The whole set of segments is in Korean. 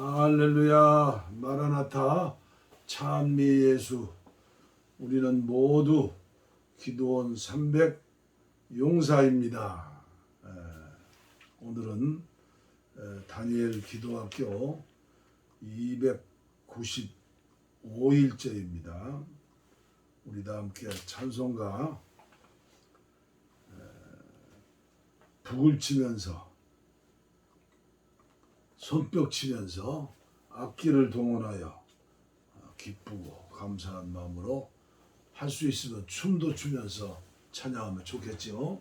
할렐루야 마라나타 찬미 예수 우리는 모두 기도원 300 용사입니다. 에, 오늘은 에, 다니엘 기도학교 295일째입니다. 우리 다 함께 찬송가 에, 북을 치면서 손뼉 치면서 악기를 동원하여 어, 기쁘고 감사한 마음으로 할 수 있으면 춤도 추면서 찬양하면 좋겠지요.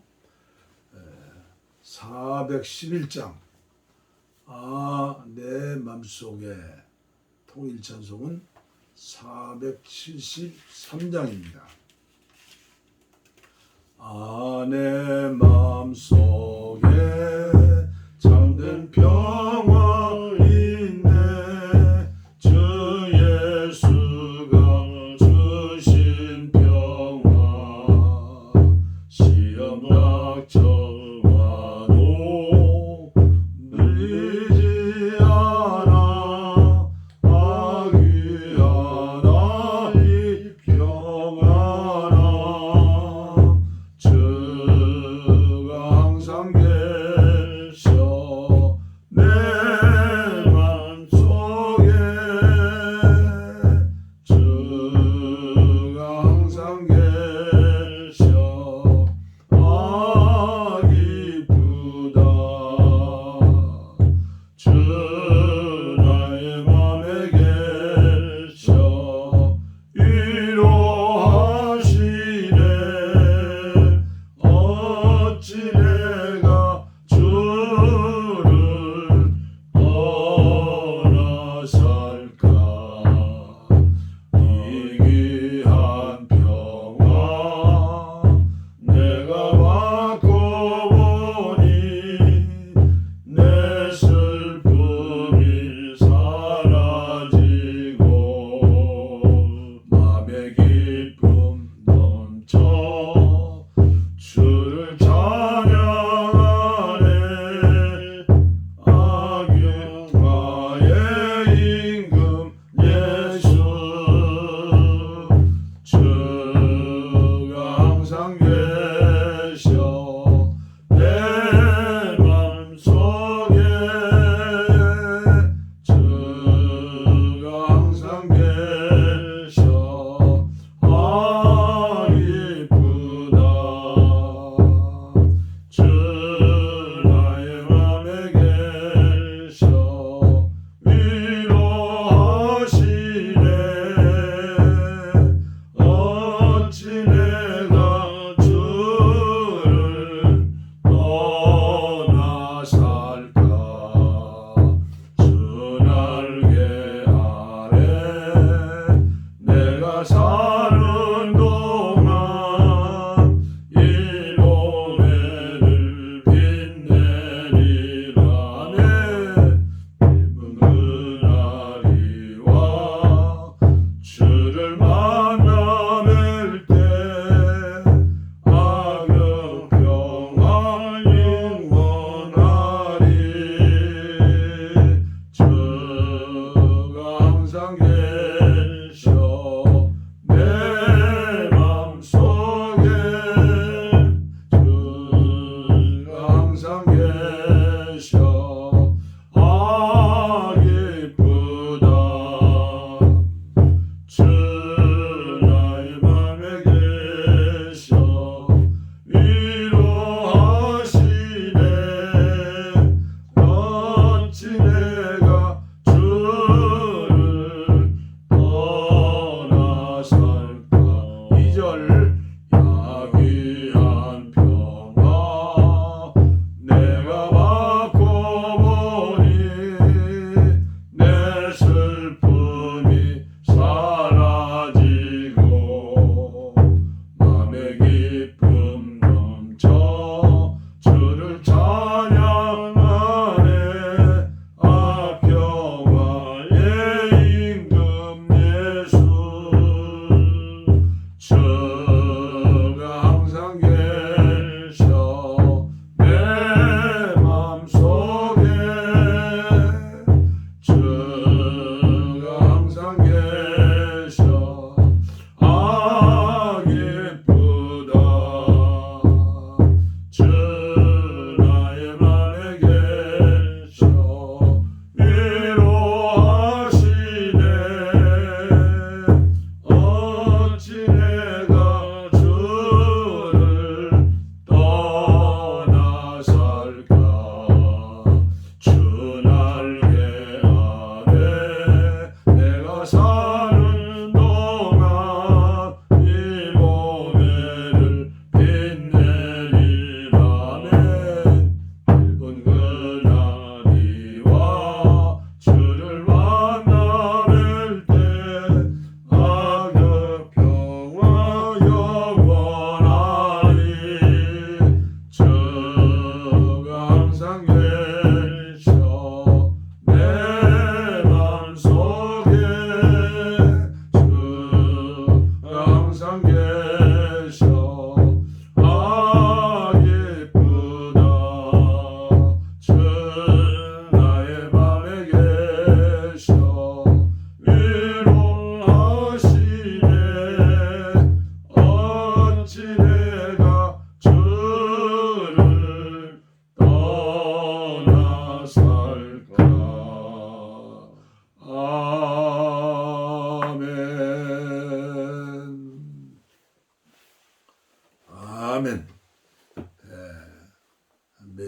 411장 아 내 맘속에 통일 찬송은 473장입니다. 아 내 맘속에 잠든 평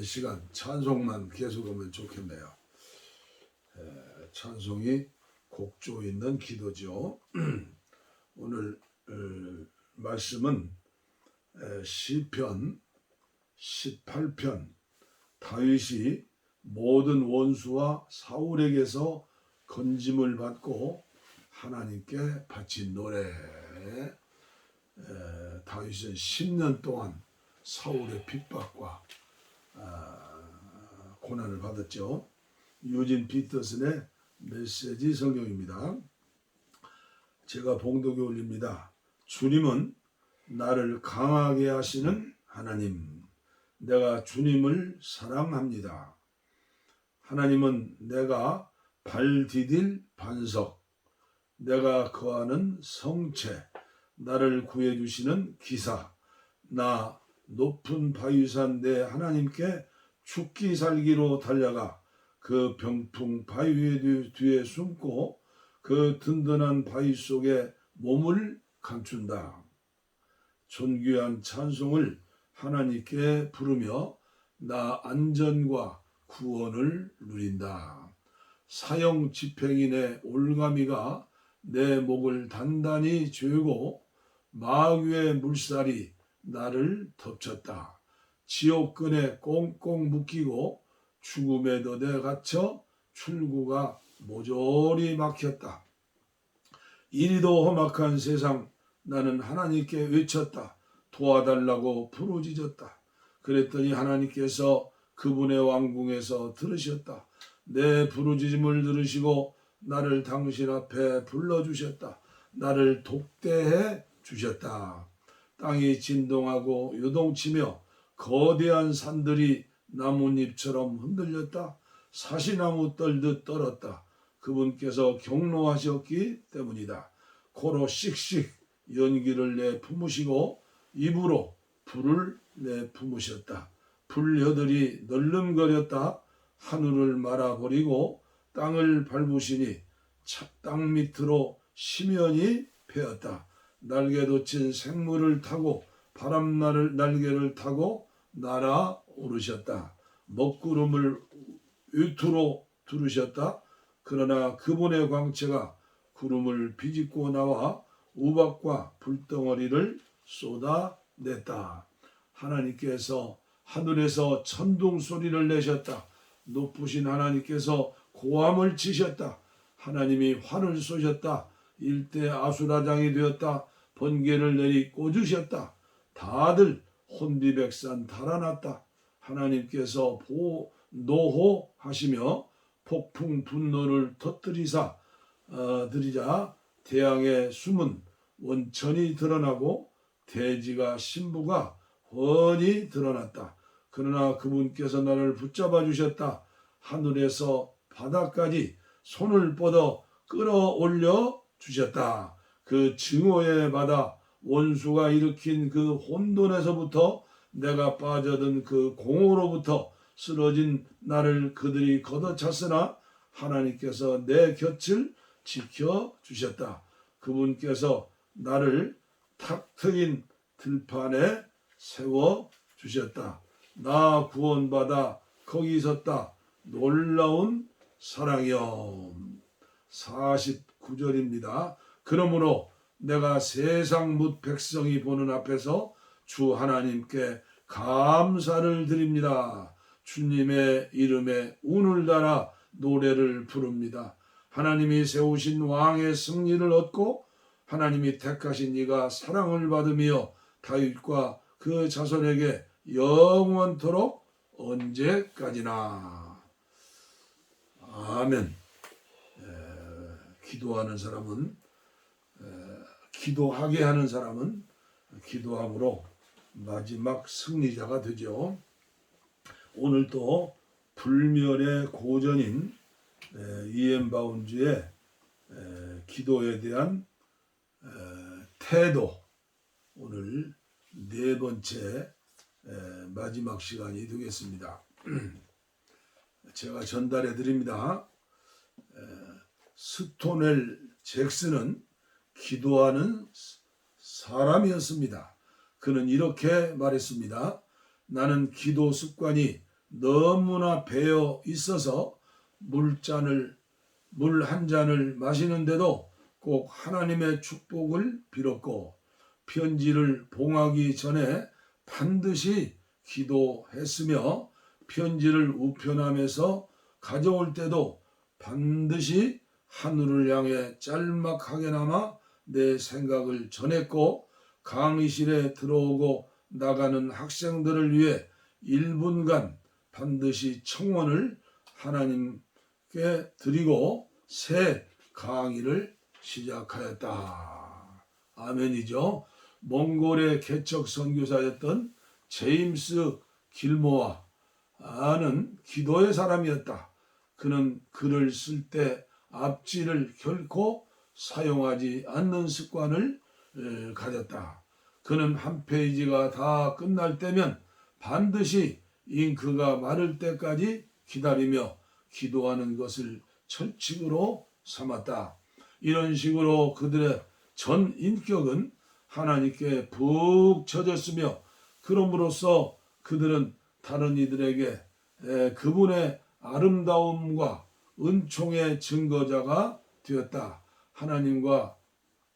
시간 찬송만 계속하면 좋겠네요. 예, 찬송이 곡조 있는 기도죠. 오늘 어, 말씀은 에, 시편 18편 다윗이 모든 원수와 사울에게서 건짐을 받고 하나님께 바친 노래. 에, 다윗은 10년 동안 사울의 핍박과 아, 고난을 받았죠. 유진 피터슨의 메시지 성경입니다. 제가 봉독에 올립니다. 주님은 나를 강하게 하시는 하나님. 내가 주님을 사랑합니다. 하나님은 내가 발 디딜 반석, 내가 거하는 성체, 나를 구해주시는 기사, 나 높은 바위산 내 하나님께 죽기 살기로 달려가 그 병풍 바위 뒤- 뒤에 숨고 그 든든한 바위 속에 몸을 감춘다. 존귀한 찬송을 하나님께 부르며 나 안전과 구원을 누린다. 사형 집행인의 올가미가 내 목을 단단히 죄고 마귀의 물살이 나를 덮쳤다. 지옥근에 꽁꽁 묶이고 죽음의 너대 갇혀 출구가 모조리 막혔다. 이리도 험악한 세상 나는 하나님께 외쳤다. 도와달라고 부르짖었다. 그랬더니 하나님께서 그분의 왕궁에서 들으셨다. 내 부르짖음을 들으시고 나를 당신 앞에 불러주셨다. 나를 독대해 주셨다. 땅이 진동하고 요동치며 거대한 산들이 나뭇잎처럼 흔들렸다. 사시나무 떨듯 떨었다. 그분께서 경로하셨기 때문이다. 코로 씩씩 연기를 내 품으시고 입으로 불을 내 품으셨다. 불여들이 널름거렸다. 하늘을 말아버리고 땅을 밟으시니 차- 땅 밑으로 심연이 패었다. 날개 돋친 생물을 타고 바람나를 날개를 타고 날아 오르셨다. 먹구름을 위투로 두르셨다. 그러나 그분의 광채가 구름을 비집고 나와 우박과 불덩어리를 쏟아냈다. 하나님께서 하늘에서 천둥 소리를 내셨다. 높으신 하나님께서 고함을 치셨다. 하나님이 활을 쏘셨다. 일대 아수라장이 되었다. 번개를 내리 꽂으셨다. 다들 혼비백산 달아났다. 하나님께서 보 노호하시며 폭풍 분노를 터뜨리사 어, 드리자 태양의 숨은 원천이 드러나고 대지가 신부가 훤히 드러났다. 그러나 그분께서 나를 붙잡아 주셨다. 하늘에서 바다까지 손을 뻗어 끌어올려 주셨다. 그 증오의 바다 원수가 일으킨 그 혼돈에서부터 내가 빠져든 그 공허로부터 쓰러진 나를 그들이 걷어찼으나 하나님께서 내 곁을 지켜 주셨다. 그분께서 나를 탁 트인 들판에 세워 주셨다. 나 구원받아 거기 섰다. 놀라운 사랑이여. 49절입니다. 그러므로 내가 세상 묻 백성이 보는 앞에서 주 하나님께 감사를 드립니다. 주님의 이름에 달아 노래를 부릅니다. 하나님이 세우신 왕의 승리를 얻고 하나님이 택하신 이가 사랑을 받으며 다윗과 그 자손에게 영원토록 언제까지나 아멘. 에, 기도하는 사람은 에, 기도하게 하는 사람은 기도함으로 마지막 승리자가 되죠. 오늘도 불멸의 고전인 에, 이엠 바운즈의 에, 기도에 대한 에, 태도 오늘 네 번째 에, 마지막 시간이 되겠습니다. 제가 전달해 드립니다. 에, 스토넬 잭슨은 기도하는 사람이었습니다. 그는 이렇게 말했습니다. 나는 기도 습관이 너무나 배어 있어서 물잔을 물 한 잔을 마시는데도 꼭 하나님의 축복을 빌었고 편지를 봉하기 전에 반드시 기도했으며 편지를 우편함에서 가져올 때도 반드시 하늘을 향해 짤막하게나마 내 생각을 전했고 강의실에 들어오고 나가는 학생들을 위해 1분간 반드시 청원을 하나님께 드리고 새 강의를 시작하였다. 아멘이죠. 몽골의 개척 선교사였던 제임스 길모아는 기도의 사람이었다. 그는 글을 쓸 때 앞지를 결코 사용하지 않는 습관을 에, 가졌다. 그는 한 페이지가 다 끝날 때면 반드시 잉크가 마를 때까지 기다리며 기도하는 것을 철칙으로 삼았다. 이런 식으로 그들의 전 인격은 하나님께 푹 젖었으며 그럼으로써 그들은 다른 이들에게 에, 그분의 아름다움과 은총의 증거자가 되었다. 하나님과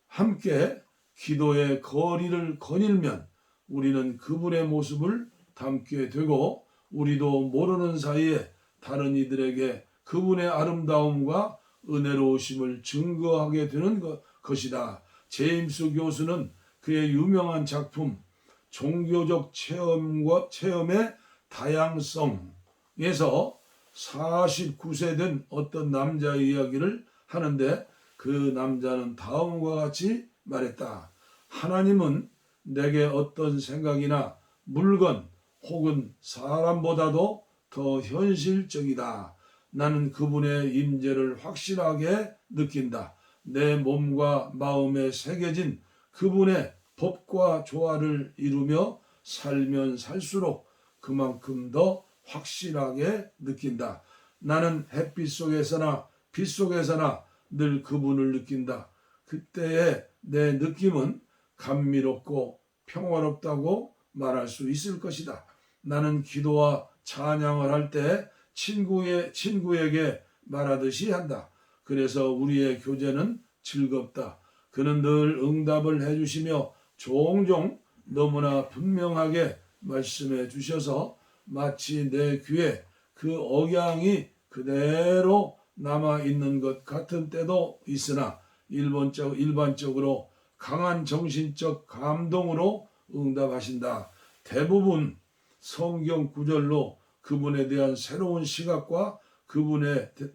함께 기도의 거리를 거닐면 우리는 그분의 모습을 담게 되고 우리도 모르는 사이에 다른 이들에게 그분의 아름다움과 은혜로우심을 증거하게 되는 것- 것이다. 제임스 교수는 그의 유명한 작품 종교적 체험과 체험의 다양성에서 49세 된 어떤 남자의 이야기를 하는데 그 남자는 다음과 같이 말했다. 하나님은 내게 어떤 생각이나 물건 혹은 사람보다도 더 현실적이다. 나는 그분의 임재를 확실하게 느낀다. 내 몸과 마음에 새겨진 그분의 법과 조화를 이루며 살면 살수록 그만큼 더 확실하게 느낀다. 나는 햇빛 속에서나 빛 속에서나 늘 그분을 느낀다. 그때의 내 느낌은 감미롭고 평화롭다고 말할 수 있을 것이다. 나는 기도와 찬양을 할 때 친구의 친구에게 말하듯이 한다. 그래서 우리의 교제는 즐겁다. 그는 늘 응답을 해 주시며 종종 너무나 분명하게 말씀해 주셔서 마치 내 귀에 그 억양이 그대로 남아 있는 것 같은 때도 있으나 일본적 일반적으로 강한 정신적 감동으로 응답하신다. 대부분 성경 구절로 그분에 대한 새로운 시각과 그분의 대-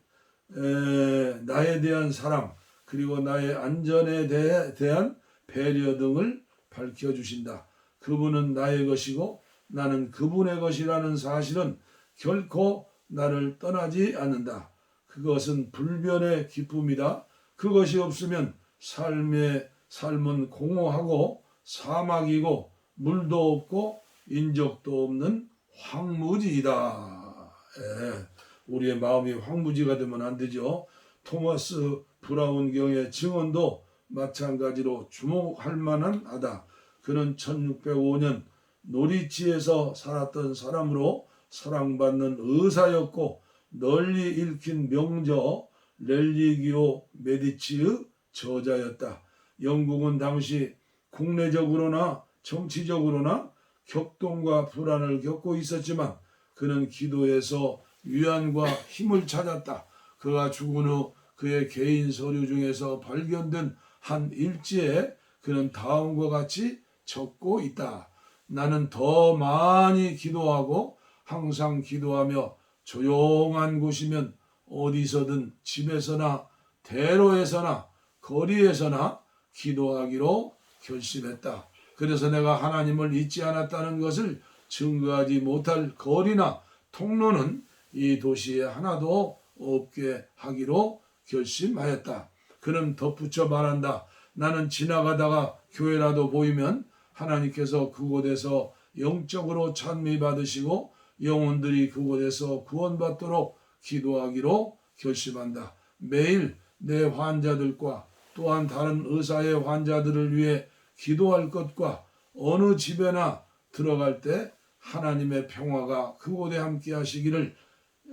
에, 나에 대한 사랑 그리고 나의 안전에 대해, 대한 배려 등을 밝혀 주신다. 그분은 나의 것이고 나는 그분의 것이라는 사실은 결코 나를 떠나지 않는다. 그것은 불변의 기쁨이다. 그것이 없으면 삶의 삶은 공허하고 사막이고 물도 없고 인적도 없는 황무지이다. 예, 우리의 마음이 황무지가 되면 안 되죠. 토마스 브라운 경의 증언도 마찬가지로 주목할 만한 하다. 그는 1605년 노리치에서 살았던 사람으로 사랑받는 의사였고 널리 읽힌 명저 렐리기오 메디치의 저자였다. 영국은 당시 국내적으로나 정치적으로나 격동과 불안을 겪고 있었지만 그는 기도에서 위안과 힘을 찾았다. 그가 죽은 후 그의 개인 서류 중에서 발견된 한 일지에 그는 다음과 같이 적고 있다. 나는 더 많이 기도하고 항상 기도하며 조용한 곳이면 어디서든 집에서나 대로에서나 거리에서나 기도하기로 결심했다. 그래서 내가 하나님을 잊지 않았다는 것을 증거하지 못할 거리나 통로는 이 도시에 하나도 없게 하기로 결심하였다. 그는 덧붙여 말한다. 나는 지나가다가 교회라도 보이면 하나님께서 그곳에서 영적으로 찬미 받으시고 영혼들이 그곳에서 구원받도록 기도하기로 결심한다. 매일 내 환자들과 또한 다른 의사의 환자들을 위해 기도할 것과 어느 집에나 들어갈 때 하나님의 평화가 그곳에 함께 하시기를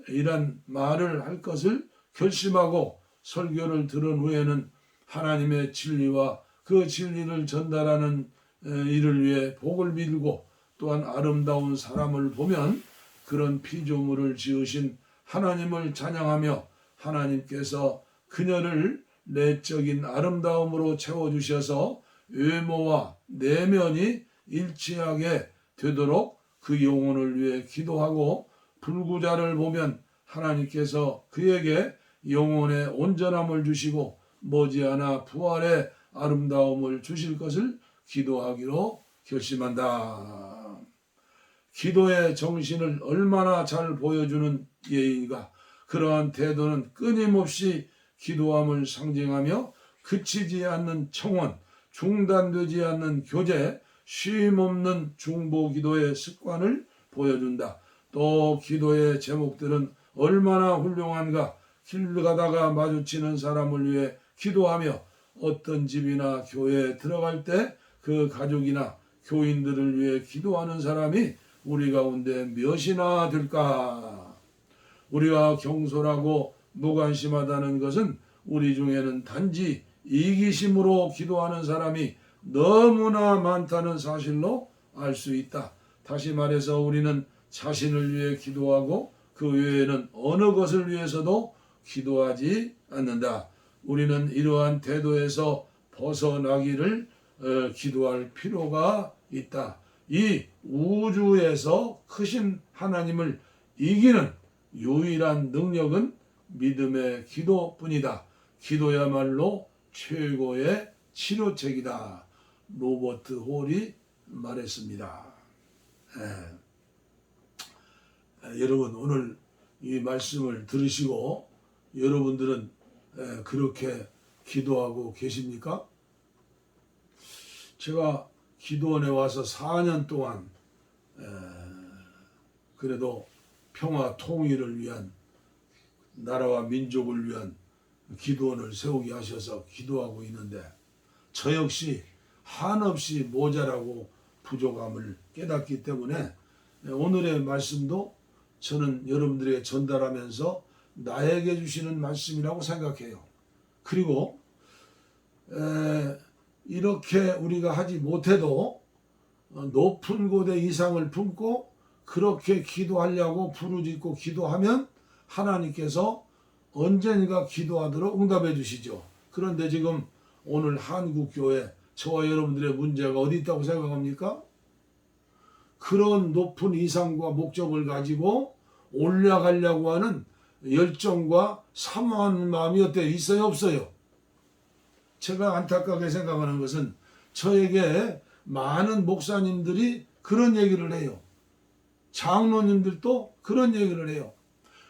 이란 말을 할 것을 결심하고 설교를 들은 후에는 하나님의 진리와 그 진리를 전달하는 에, 이를 위해 복을 빌고 또한 아름다운 사람을 보면 그런 피조물을 지으신 하나님을 찬양하며 하나님께서 그녀를 내적인 아름다움으로 채워주셔서 외모와 내면이 일치하게 되도록 그 영혼을 위해 기도하고 불구자를 보면 하나님께서 그에게 영혼의 온전함을 주시고 머지않아 부활의 아름다움을 주실 것을 기도하기로 결심한다. 기도의 정신을 얼마나 잘 보여주는 예인가. 그러한 태도는 끊임없이 기도함을 상징하며 그치지 않는 청원, 중단되지 않는 교제, 쉼없는 중보 기도의 습관을 보여준다. 또 기도의 제목들은 얼마나 훌륭한가. 길 가다가 마주치는 사람을 위해 기도하며 어떤 집이나 교회에 들어갈 때 그 가족이나 교인들을 위해 기도하는 사람이 우리 가운데 몇이나 될까? 우리가 경솔하고 무관심하다는 것은 우리 중에는 단지 이기심으로 기도하는 사람이 너무나 많다는 사실로 알 수 있다. 다시 말해서 우리는 자신을 위해 기도하고 그 외에는 어느 것을 위해서도 기도하지 않는다. 우리는 이러한 태도에서 벗어나기를 어, 기도할 필요가 있다. 이 우주에서 크신 하나님을 이기는 유일한 능력은 믿음의 기도뿐이다. 기도야말로 최고의 치료책이다. 로버트 홀이 말했습니다. 예. 예, 여러분 오늘 이 말씀을 들으시고 여러분들은 예, 그렇게 기도하고 계십니까? 제가 기도원에 와서 4년 동안 에, 그래도 평화 통일을 위한 나라와 민족을 위한 기도원을 세우게 하셔서 기도하고 있는데 저 역시 한없이 모자라고 부족함을 깨닫기 때문에 오늘의 말씀도 저는 여러분들에게 전달하면서 나에게 주시는 말씀이라고 생각해요. 그리고 에, 이렇게 우리가 하지 못해도 어, 높은 곳의 이상을 품고 그렇게 기도하려고 부르짖고 기도하면 하나님께서 언젠가 기도하도록 응답해 주시죠. 그런데 지금 오늘 한국 교회 저와 여러분들의 문제가 어디 있다고 생각합니까? 그런 높은 이상과 목적을 가지고 올라가려고 하는 열정과 사모하는 마음이 어때 있어요 없어요? 제가 안타깝게 생각하는 것은 저에게 많은 목사님들이 그런 얘기를 해요. 장로님들도 그런 얘기를 해요.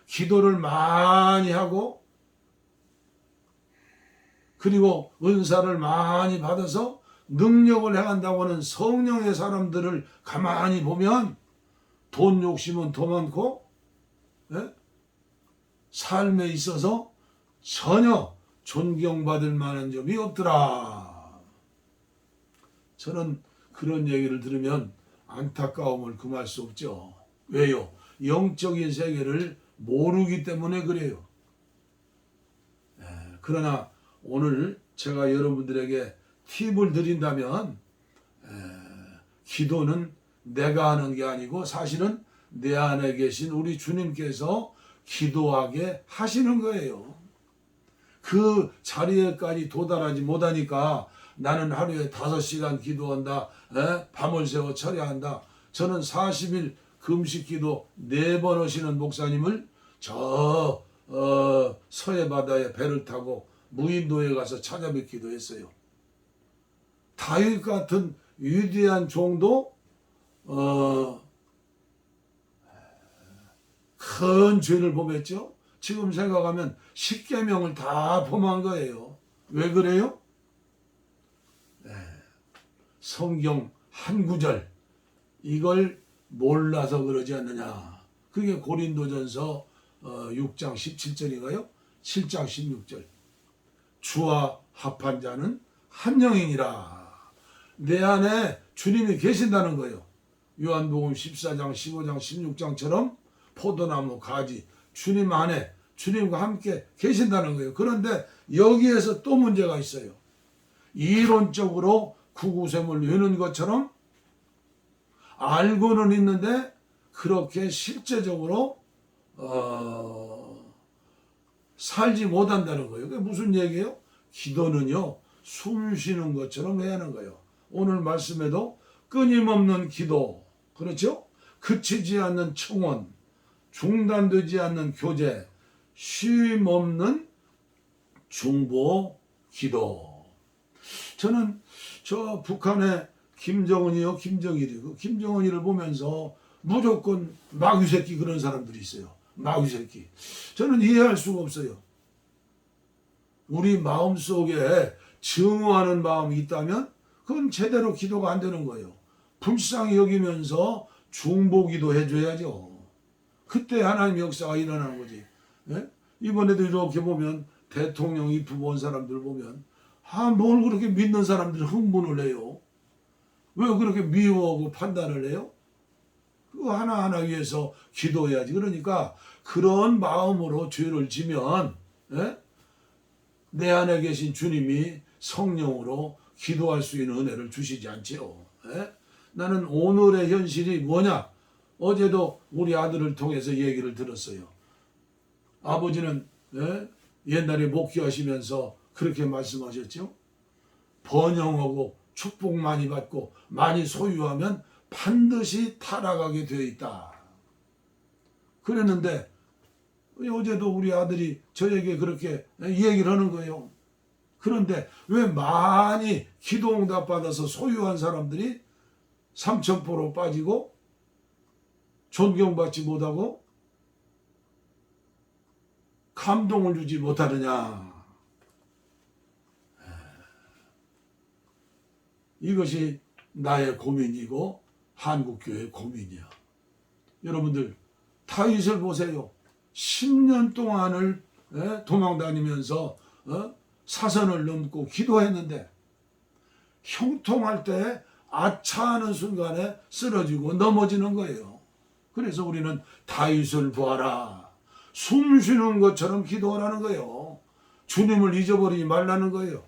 기도를 많이 하고 그리고 은사를 많이 받아서 능력을 행한다고 하는 성령의 사람들을 가만히 보면 돈 욕심은 더 많고 예? 삶에 있어서 전혀 존경받을 만한 점이 없더라. 저는 그런 얘기를 들으면 안타까움을 금할 수 없죠. 왜요? 영적인 세계를 모르기 때문에 그래요. 예, 그러나 오늘 제가 여러분들에게 팁을 드린다면 에, 기도는 내가 하는 게 아니고 사실은 내 안에 계신 우리 주님께서 기도하게 하시는 거예요. 그 자리에까지 도달하지 못하니까 나는 하루에 다섯 시간 기도한다. 에? 밤을 새워 철야한다. 저는 40일 금식 기도 네 번 하시는 목사님을 저 어, 서해 바다에 배를 타고 무인도에 가서 찾아뵙기도 했어요. 다윗 같은 위대한 종도 어, 큰 죄를 범했죠. 지금 생각하면 십계명을 다 범한 거예요. 왜 그래요? 네. 성경 한 구절 이걸 몰라서 그러지 않느냐. 그게 고린도전서 어, 6장 17절인가요? 7장 16절. 주와 합한 자는 한 영이니라. 내 안에 주님이 계신다는 거예요. 요한복음 14장, 15장, 16장처럼 포도나무 가지 주님 안에 주님과 함께 계신다는 거예요. 그런데 여기에서 또 문제가 있어요. 이론적으로 구구셈을 외는 것처럼 알고는 있는데 그렇게 실제적으로 어, 살지 못한다는 거예요. 그게 무슨 얘기예요? 기도는요 숨 쉬는 것처럼 해야 하는 거예요. 오늘 말씀에도 끊임없는 기도, 그렇죠? 그치지 않는 청원, 중단되지 않는 교제, 쉼 없는 중보 기도. 저는 저 북한의 김정은이요, 김정일이고, 김정은이를 보면서 무조건 마귀 새끼 그런 사람들이 있어요. 마귀 새끼. 저는 이해할 수가 없어요. 우리 마음 속에 증오하는 마음이 있다면 그건 제대로 기도가 안 되는 거예요. 불쌍히 여기면서 중보기도 해줘야죠. 그때 하나님 역사가 일어나는 거지. 예? 이번에도 이렇게 보면 대통령 입후 본 사람들 보면 아 뭘 그렇게 믿는 사람들이 흥분을 해요. 왜 그렇게 미워하고 판단을 해요? 그거 하나하나 위해서 기도해야지. 그러니까 그런 마음으로 죄를 지면 예? 내 안에 계신 주님이 성령으로 기도할 수 있는 은혜를 주시지 않지요. 예? 나는 오늘의 현실이 뭐냐? 어제도 우리 아들을 통해서 얘기를 들었어요. 아버지는 예? 옛날에 목회하시면서 그렇게 말씀하셨죠. 번영하고 축복 많이 받고 많이 소유하면 반드시 타락하게 되어 있다. 그랬는데 어제도 우리 아들이 저에게 그렇게 얘기를 하는 거예요. 그런데 왜 많이 기도 응답 받아서 소유한 사람들이 삼천포로 빠지고 존경받지 못하고 감동을 주지 못하느냐. 이것이 나의 고민이고 한국교회의 고민이야. 여러분들 타잇을 보세요. 10년 동안을 예, 도망 다니면서 어? 사선을 넘고 기도했는데 형통할 때 아차하는 순간에 쓰러지고 넘어지는 거예요. 그래서 우리는 다윗을 보아라. 숨 쉬는 것처럼 기도하라는 거예요. 주님을 잊어버리지 말라는 거예요.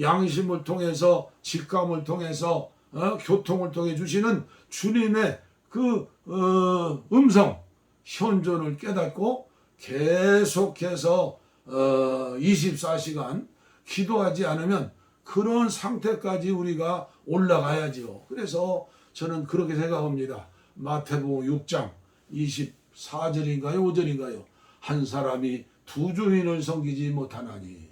양심을 통해서 직감을 통해서 어, 교통을 통해 주시는 주님의 그 어, 음성 현존을 깨닫고 계속해서 어, 24시간 기도하지 않으면 그런 상태까지 우리가 올라가야지요. 그래서 저는 그렇게 생각합니다. 마태복음 6장 24절인가요? 5절인가요? 한 사람이 두 주인을 섬기지 못하나니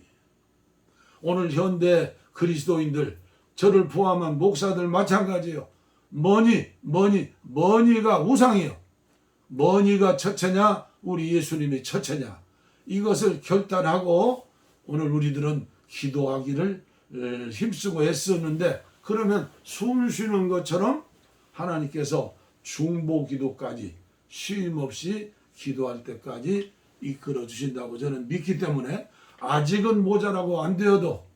오늘 현대 그리스도인들 저를 포함한 목사들 마찬가지예요. 머니 머니 머니가 우상이에요. 머니가 첫째냐 우리 예수님이 첫째냐 이것을 결단하고 오늘 우리들은 기도하기를 에, 힘쓰고 애쓰는데 그러면 숨 쉬는 것처럼 하나님께서 중보 기도까지 쉼 없이 기도할 때까지 이끌어 주신다고 저는 믿기 때문에 아직은 모자라고 안 되어도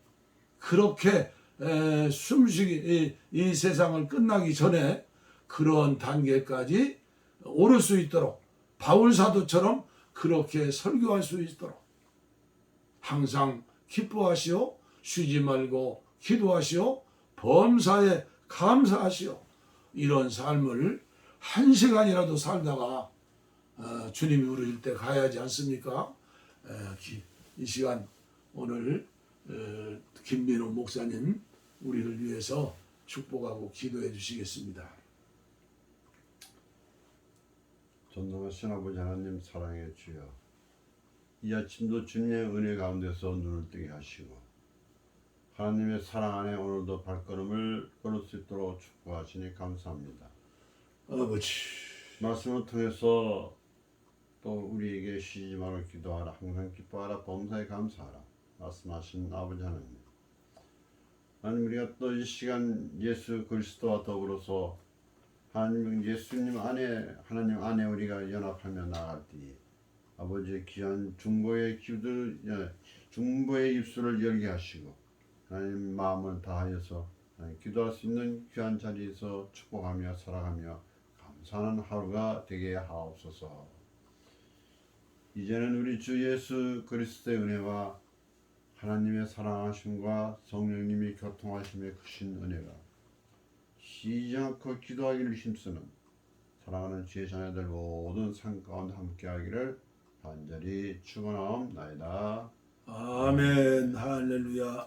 그렇게 에, 숨쉬기 이, 이 세상을 끝나기 전에 그런 단계까지 오를 수 있도록 바울 사도처럼 그렇게 설교할 수 있도록 항상 기뻐하시오 쉬지 말고 기도하시오 범사에 감사하시오. 이런 삶을 한 시간이라도 살다가 어, 주님이 부르실 때 가야지 않습니까? 에, 기- 이 시간 오늘 어, 김민호 목사님 우리를 위해서 축복하고 기도해 주시겠습니다. 전능하신 아버지 하나님 사랑의 주여 이 아침도 주님의 은혜 가운데서 눈을 뜨게 하시고 하나님의 사랑 안에 오늘도 발걸음을 걸을 수 있도록 축복하시니 감사합니다. 아버지 말씀을 통해서 또 우리에게 쉬지 말고 기도하라. 항상 기뻐하라. 범사에 감사하라. 말씀하신 아버지 하나님. 하나님 우리가 또 이 시간 예수 그리스도와 더불어서 하나님 예수님 안에 하나님 안에 우리가 연합하며 나갈 때에 아버지의 귀한 중보의 기들 예, 중보의 입술을 열게 하시고 하나님 마음을 다하여서 기도할 수 있는 귀한 자리에서 축복하며 살아가며 감사하는 하루가 되게 하옵소서. 이제는 우리 주 예수 그리스도의 은혜와 하나님의 사랑하심과 성령님이 교통하심의 크신 은혜가 쉬지 않고 기도하기를 힘쓰는 사랑하는 주의 자녀들 모든 상 가운데 함께하기를 간절히 축원하옵나이다. 아멘 할렐루야